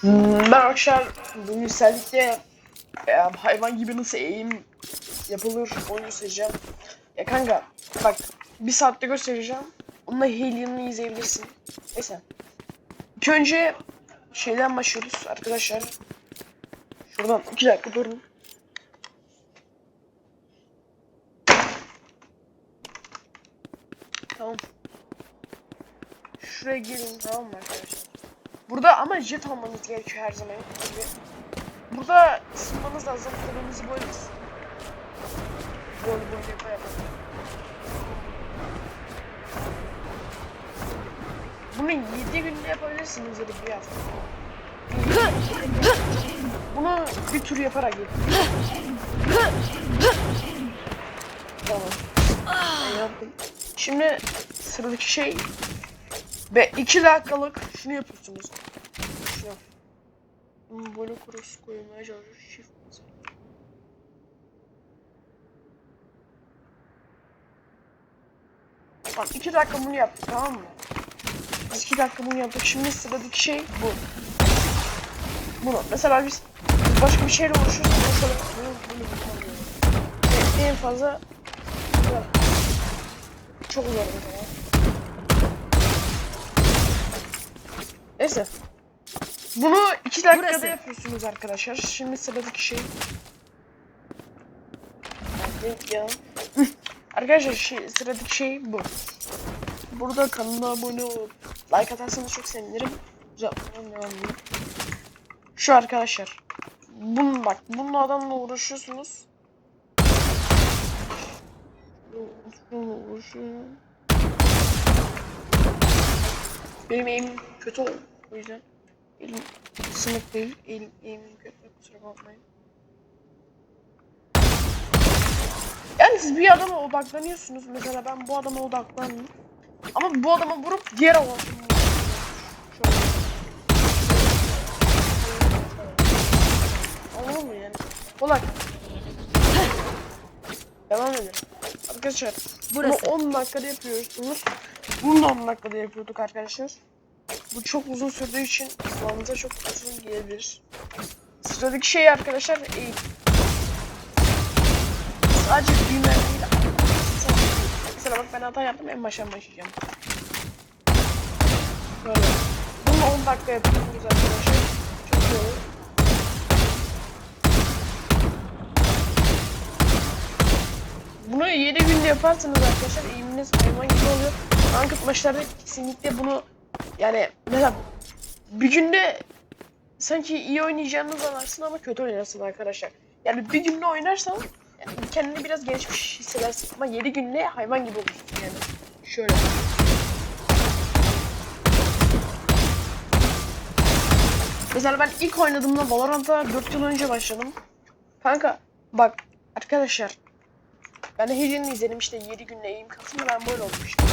Hmm, Ben akşam bu yükseldikte e, hayvan gibi nasıl eğim yapılır onu göstereceğim. Ya kanka bak bir saatte göstereceğim. Onunla Alien'ı izleyebilirsin. Neyse. İlk önce şeyden başlıyoruz arkadaşlar. Şuradan iki dakika durun. Tamam. Şuraya girin tamam mı arkadaşlar? Burada ama jet almanız gerekiyor her zaman gibi. Burada ısınmanız lazım. Kolunuzu böyle. Böyle böyle yapa yapa. Bunu 7 günde yapabilirsiniz ya da bir hafta. Bunu bir tur yaparak yapın. Tamam. Şimdi sıradaki şey ve 2 dakikalık şunu yapıyorsunuz. Şunu. Bunu böyle cross koymaya çalışıyor. Shift. Bak 2 dakika bunu yaptık tamam mı? Biz 2 dakika bunu yaptık. Şimdi sıradaki şey bu. Bunu. Mesela biz başka bir şeyle uğraşıyoruz. Mesela bunu bunu yapamıyoruz. Ve en fazla çok zor mesela. Neyse. Bunu 2 dakikada Burası. yapıyorsunuz arkadaşlar. Şimdi sıradaki şey. Ya. arkadaşlar şey, sıradaki şey bu. Burada kanala abone olup like atarsanız çok sevinirim. Güzel. Şu arkadaşlar. Bunun bak, bunun adamla uğraşıyorsunuz. Benim eğimim kötü oldu. O yüzden elim sınıf değil. Elim, eğimim kötü. Kusura bakmayın. Yani siz bir adama odaklanıyorsunuz. Mesela ben bu adama odaklandım. Ama bu adama vurup diğer adama. Anladın mı yani? Kolay. Devam edelim. Arkadaşlar Burası. bunu 10 dakikada yapıyorsunuz. Bunu da 10 dakikada yapıyorduk arkadaşlar. Bu çok uzun sürdüğü için kulağınıza çok uzun gelebilir. Sıradaki şey arkadaşlar eğim. Sadece büyüme değil. Mesela bak ben hata yaptım en baştan başlayacağım. Böyle. Bunu 10 dakika yapıyorsunuz arkadaşlar. Çok iyi olur. Bunu 7 günde yaparsanız arkadaşlar eğiminiz hayvan gibi oluyor. Ranked maçlarda kesinlikle bunu yani mesela bir günde sanki iyi oynayacağını zanarsın ama kötü oynarsın arkadaşlar. Yani bir günde oynarsan yani kendini biraz gelişmiş hissedersin ama 7 günde hayvan gibi olursun yani. Şöyle. Mesela ben ilk oynadığımda Valorant'a 4 yıl önce başladım. Kanka bak arkadaşlar ben de Helia'nı izledim işte 7 günde eğim kasımda ben böyle olmuştum.